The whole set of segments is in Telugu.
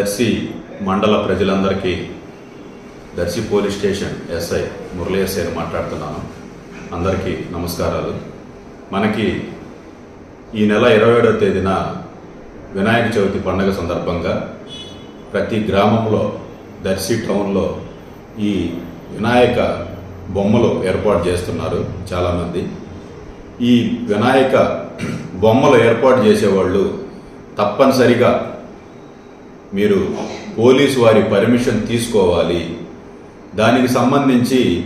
దర్శి మండల ప్రజలందరికీ Darsi police station SI Murali మాట్లాడుతున్నాను. అందరికీ నమస్కారాలు. మనకి ఈ నెల ఇరవై ఏడవ తేదీన వినాయక చవితి పండుగ సందర్భంగా ప్రతి గ్రామంలో దర్శి టౌన్లో ఈ వినాయక బొమ్మలు ఏర్పాటు చేస్తున్నారు చాలామంది. ఈ వినాయక బొమ్మలు ఏర్పాటు చేసేవాళ్ళు తప్పనిసరిగా మీరు పోలీసు వారి పర్మిషన్ తీసుకోవాలి. దానికి సంబంధించి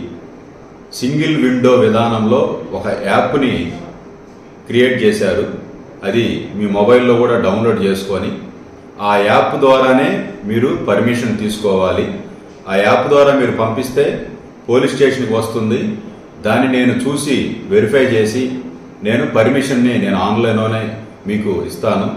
సింగిల్ విండో విధానంలో ఒక యాప్ని క్రియేట్ చేశారు. అది మీ మొబైల్లో కూడా డౌన్లోడ్ చేసుకొని ఆ యాప్ ద్వారానే మీరు పర్మిషన్ తీసుకోవాలి. ఆ యాప్ ద్వారా మీరు పంపిస్తే పోలీస్ స్టేషన్కి వస్తుంది. దాన్ని నేను చూసి వెరిఫై చేసి నేను పర్మిషన్ని నేను ఆన్లైన్లోనే మీకు ఇస్తాను.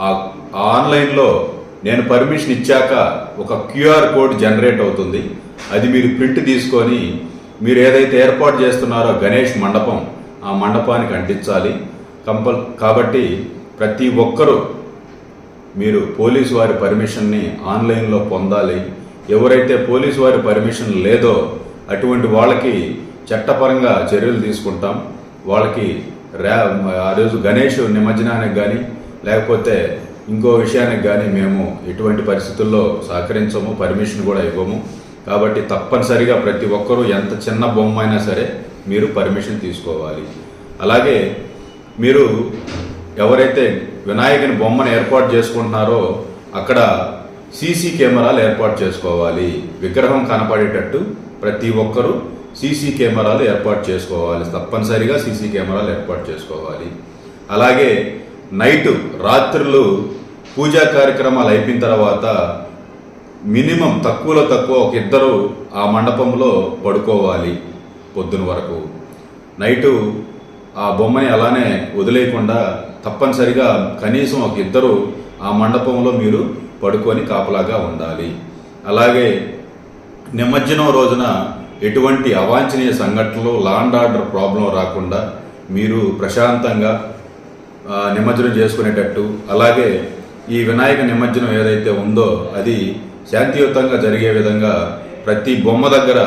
ఆ ఆ ఆన్లైన్లో నేను పర్మిషన్ ఇచ్చాక ఒక క్యూఆర్ కోడ్ జనరేట్ అవుతుంది. అది మీరు ప్రింట్ తీసుకొని మీరు ఏదైతే ఏర్పాటు చేస్తున్నారో గణేష్ మండపం ఆ మండపానికి అంటించాలి. కంపల్ కాబట్టి ప్రతి ఒక్కరూ మీరు పోలీసు వారి పర్మిషన్ని ఆన్లైన్లో పొందాలి. ఎవరైతే పోలీసు వారి పర్మిషన్ లేదో అటువంటి వాళ్ళకి చట్టపరంగా చర్యలు తీసుకుంటాం. వాళ్ళకి ర్యా ఆ రోజు గణేష్ నిమజ్జనానికి కానీ లేకపోతే ఇంకో విషయానికి కానీ మేము ఎటువంటి పరిస్థితుల్లో సహకరించము పర్మిషన్ కూడా ఇవ్వము. కాబట్టి తప్పనిసరిగా ప్రతి ఒక్కరూ ఎంత చిన్న బొమ్మ అయినా సరే మీరు పర్మిషన్ తీసుకోవాలి. అలాగే మీరు ఎవరైతే వినాయకుని బొమ్మను ఏర్పాటు చేసుకుంటున్నారో అక్కడ సీసీ కెమెరాలు ఏర్పాటు చేసుకోవాలి. విగ్రహం కనపడేటట్టు ప్రతి ఒక్కరూ సీసీ కెమెరాలు ఏర్పాటు చేసుకోవాలి. తప్పనిసరిగా సీసీ కెమెరాలు ఏర్పాటు చేసుకోవాలి. అలాగే నైట్ రాత్రులు పూజా కార్యక్రమాలు అయిపోయిన తర్వాత మినిమం తక్కువలో తక్కువ ఒక ఇద్దరు ఆ మండపంలో పడుకోవాలి పొద్దున వరకు. నైటు ఆ బొమ్మని అలానే వదిలేయకుండా తప్పనిసరిగా కనీసం ఒక ఇద్దరు ఆ మండపంలో మీరు పడుకొని కాపలాగా ఉండాలి. అలాగే నిమజ్జనం రోజున ఎటువంటి అవాంఛనీయ సంఘటనలు లాండ్ ఆర్డర్ ప్రాబ్లం రాకుండా మీరు ప్రశాంతంగా నిమజ్జనం చేసుకునేటట్టు. అలాగే ఈ వినాయక నిమజ్జనం ఏదైతే ఉందో అది శాంతియుతంగా జరిగే విధంగా ప్రతి బొమ్మ దగ్గర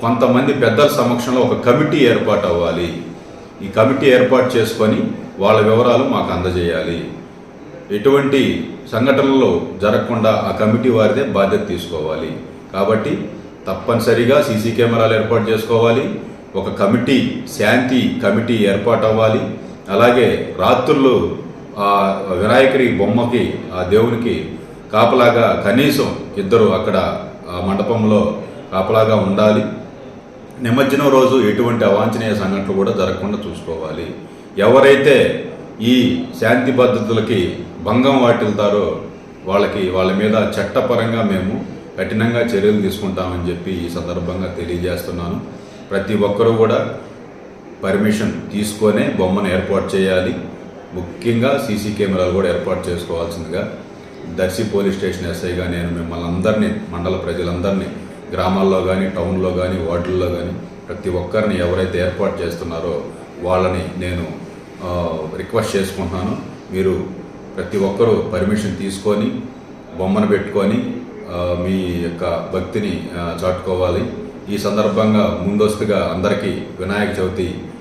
కొంతమంది పెద్దల సమక్షంలో ఒక కమిటీ ఏర్పాటు అవ్వాలి. ఈ కమిటీ ఏర్పాటు చేసుకొని వాళ్ళ వివరాలు మాకు అందజేయాలి. ఎటువంటి సంఘటనలు జరగకుండా ఆ కమిటీ వారిదే బాధ్యత తీసుకోవాలి. కాబట్టి తప్పనిసరిగా సీసీ కెమెరాలు ఏర్పాటు చేసుకోవాలి. ఒక కమిటీ శాంతి కమిటీ ఏర్పాటు అవ్వాలి. అలాగే రాత్రులు ఆ వినాయకుడి బొమ్మకి ఆ దేవునికి కాపలాగా కనీసం ఇద్దరు అక్కడ ఆ మండపంలో కాపలాగా ఉండాలి. నిమజ్జనం రోజు ఎటువంటి అవాంఛనీయ సంఘటనలు కూడా జరగకుండా చూసుకోవాలి. ఎవరైతే ఈ శాంతి పద్ధతులకి భంగం వాటిల్తారో వాళ్ళకి వాళ్ళ మీద చట్టపరంగా మేము కఠినంగా చర్యలు తీసుకుంటామని చెప్పి ఈ సందర్భంగా తెలియజేస్తున్నాను. ప్రతి ఒక్కరూ కూడా పర్మిషన్ తీసుకొనే బొమ్మను ఏర్పాటు చేయాలి. ముఖ్యంగా సీసీ కెమెరాలు కూడా ఏర్పాటు చేసుకోవాల్సిందిగా దర్శి పోలీస్ స్టేషన్ ఎస్ఐగా నేను మిమ్మల్ని అందరినీ మండల ప్రజలందరినీ గ్రామాల్లో కానీ టౌన్లో కానీ వార్డుల్లో కానీ ప్రతి ఒక్కరిని ఎవరైతే ఏర్పాటు చేస్తున్నారో వాళ్ళని నేను రిక్వెస్ట్ చేసుకుంటున్నాను. మీరు ప్రతి ఒక్కరూ పర్మిషన్ తీసుకొని బొమ్మను పెట్టుకొని మీ యొక్క భక్తిని చాటుకోవాలి. ఈ సందర్భంగా ముందస్తుగా అందరికీ వినాయక చవితి